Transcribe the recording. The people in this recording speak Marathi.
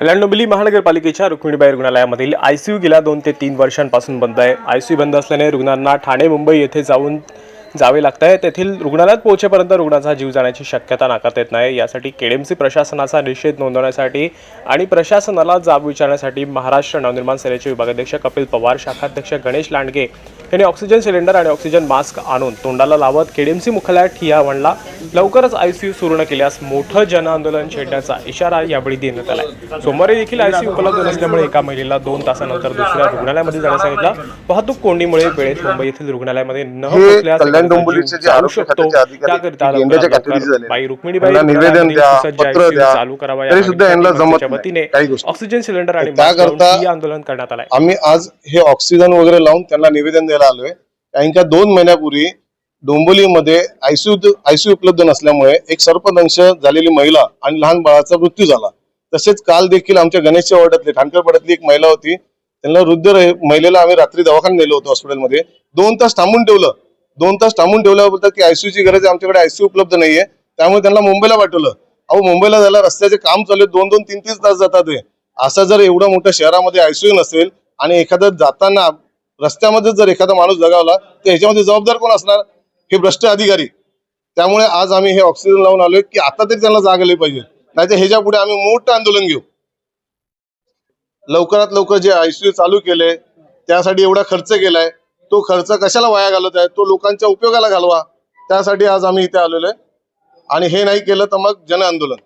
कल्याण महानगरपालिकेच्या रुक्मिणीबाई रुग्णालयामधील आयसीयू गेल्या दोन ते तीन वर्षांपासून बंद आहे. आयसीयू बंद असल्याने रुग्णांना ठाणे मुंबई येथे जाऊन जावे लागत आहे तेथील रुग्णालयात पोहोचेपर्यंत रुग्णाचा जीव जाण्याची शक्यता नाकारता येत नाही. यासाठी केडीएमसी प्रशासनाचा निषेध नोंदवण्यासाठी आणि प्रशासनाला जाब विचारण्यासाठी महाराष्ट्र नवनिर्माण सेनेचे विभागाध्यक्ष कपिल पवार शाखाध्यक्ष गणेश लांडगे यांनी ऑक्सिजन सिलेंडर आणि ऑक्सिजन मास्क आणून तोंडाला लावत केडीएमसी मुख्यालयात ठिया म्हणला लवकरच आयसीयू न केल्यास मोठं जनआंदोलन छेडण्याचा इशारा यावेळी देण्यात आला सोमवारी देखील आयसीयू उपलब्ध नसल्यामुळे एका महिलेला दोन तासानंतर दुसऱ्या रुग्णालयामध्ये जाण्यास सांगितलं वाहतूक कोंडीमुळे वेळेत मुंबई येथील रुग्णालयामध्ये न पोहोचल्यास शकतो त्याकरिता. बाई रुक्मिणीबाई. चालू करावा वतीने. ऑक्सिजन सिलेंडर आणि आंदोलन करण्यात आलंय आम्ही आज हे ऑक्सिजन वगैरे लावून त्यांना निवेदन द्यायला आलोय का दोन महिन्यापूर्वी डोंबोलीमध्ये आयसीयू आयसीयू उपलब्ध नसल्यामुळे एक सर्पदंश झालेली महिला आणि लहान बाळाचा मृत्यू झाला. तसेच काल देखील आमच्या गणेशच्या वॉर्डातली ठाणकरपाड्यातली एक महिला होती. त्यांना वृद्ध महिलेला आम्ही रात्री दवाखान्यात नेलो होतो हॉस्पिटलमध्ये. दोन तास थांबून ठेवलं. दोन तास थांबून ठेवल्याबद्दल की आयसीयूची गरज आहे. आमच्याकडे आयसीयू उपलब्ध नाहीये. त्यामुळे त्यांना मुंबईला पाठवलं. अहो मुंबईला जायला रस्त्याचे काम चालू दोन दोन तीन तीन तास जातात हे. असं जर एवढं मोठ्या शहरामध्ये आयसीयू नसेल आणि एखादं जाताना रस्त्यामध्ये जर एखादा माणूस जगावला तर ह्याच्यामध्ये जबाबदार कोण असणार? हे भ्रष्ट अधिकारी. त्यामुळे आज आम्ही हे ऑक्सिजन लावून आलोय की आता तरी त्यांना जाग आली पाहिजे. नाहीतर ह्याच्या पुढे आम्ही मोठं आंदोलन घेऊ. लवकरात लवकर जे आयसीयू चालू केले त्यासाठी एवढा खर्च केलाय. तो खर्च कशाला वाया घालत आहे? तो लोकांच्या उपयोगाला घालवा. त्यासाठी आज आम्ही इथे आलेलो आहे. आणि हे नाही केलं तर मग जन आंदोलन